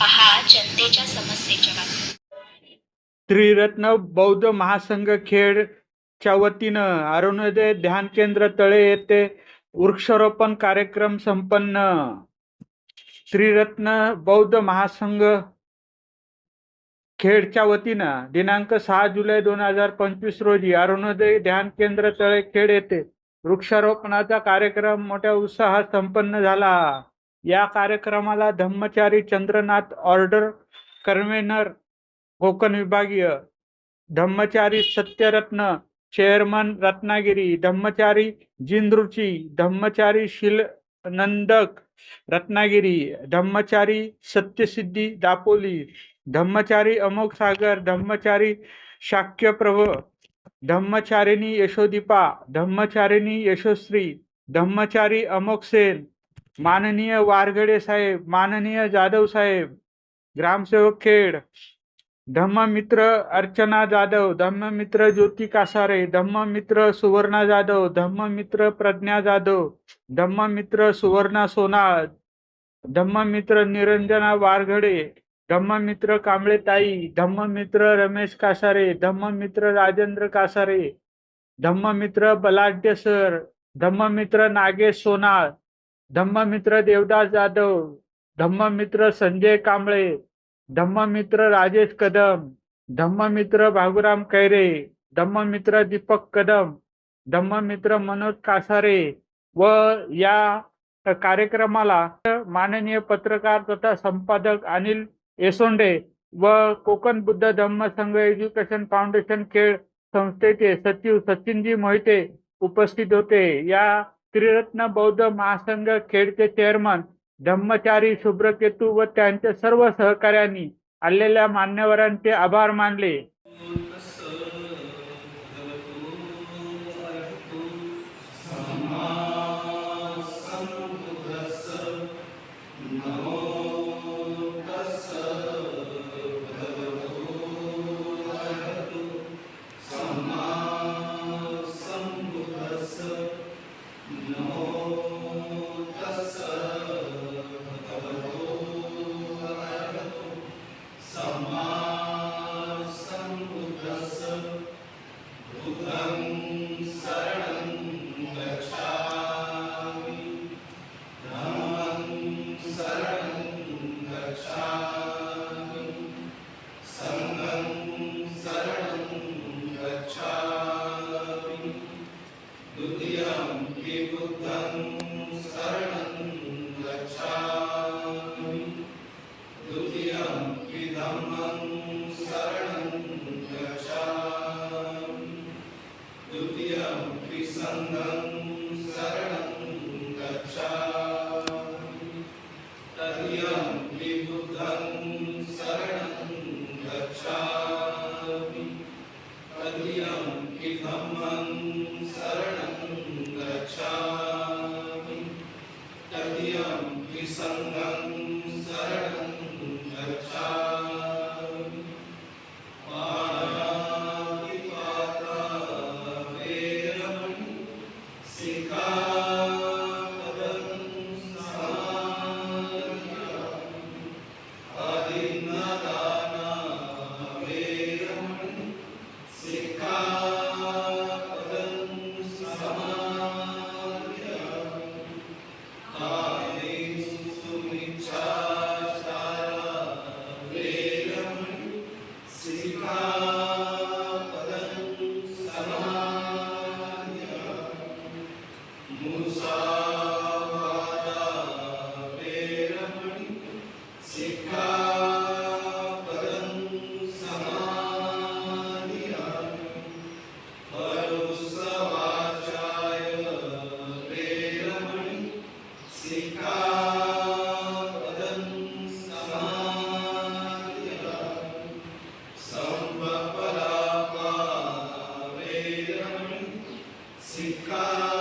पहा जनतेच्या समस्येच्या त्रिरत्न बौद्ध महासंघ खेडच्या वतीनं अरुणोदय ध्यान केंद्र तळे येथे वृक्षारोपण कार्यक्रम संपन्न. त्रिरत्न बौद्ध महासंघ खेडच्या वतीनं दिनांक सहा जुलै दोन हजार पंचवीस रोजी अरुणोदय ध्यान केंद्र तळे खेड येथे वृक्षारोपणाचा कार्यक्रम मोठ्या उत्साहात संपन्न झाला. या कार्यक्रमाला धम्मचारी चंद्रनाथ ऑर्डर कन्व्हेनर कोकण विभागीय धम्मचारी सत्यरत्न चेअरमन रत्नागिरी धम्मचारी जिंद्रुची धम्मचारी शिल नंदक रत्नागिरी धम्मचारी सत्यसिद्धी दापोली धम्मचारी अमोक सागर धम्मचारी शाक्यप्रभ धम्मचारिणी यशोदीपा धम्मचारिणी यशोश्री धम्मचारी अमोक सेन माननीय वारगडे साहेब माननीय जाधव साहेब ग्रामसेवक खेड धम्ममित्र अर्चना जाधव धम्ममित्र ज्योती कासारे धम्ममित्र सुवर्णा जाधव धम्ममित्र प्रज्ञा जाधव धम्ममित्र सुवर्णा सोनाळ धम्ममित्र निरंजना वारघडे धम्ममित्र कांबळे ताई धम्ममित्र रमेश कासारे धम्ममित्र राजेंद्र कासारे धम्ममित्र बलाढ्य सर धम्ममित्र नागेश सोनाळ धम्ममित्र देवदास जाधव धम्ममित्र संजय कांबळे धम्ममित्र राजेश कदम धम्ममित्र भागुराम कैरे धम्ममित्र दीपक कदम धम्ममित्र मनोज कासारे व या कार्यक्रमाला माननीय पत्रकार तथा संपादक अनिल येसोंडे व कोकण बुद्ध धम्म संघ एज्युकेशन फाउंडेशन खेळ संस्थेचे सचिव सचिनजी मोहिते उपस्थित होते. या त्रिरत्न बौद्ध महासंघ खेडचे चेअरमन धम्मचारी शुभ्रकेतू व त्यांच्या सर्व सहकाऱ्यांनी आलेल्या मान्यवरांचे आभार मानले. अभिजाय Sikkha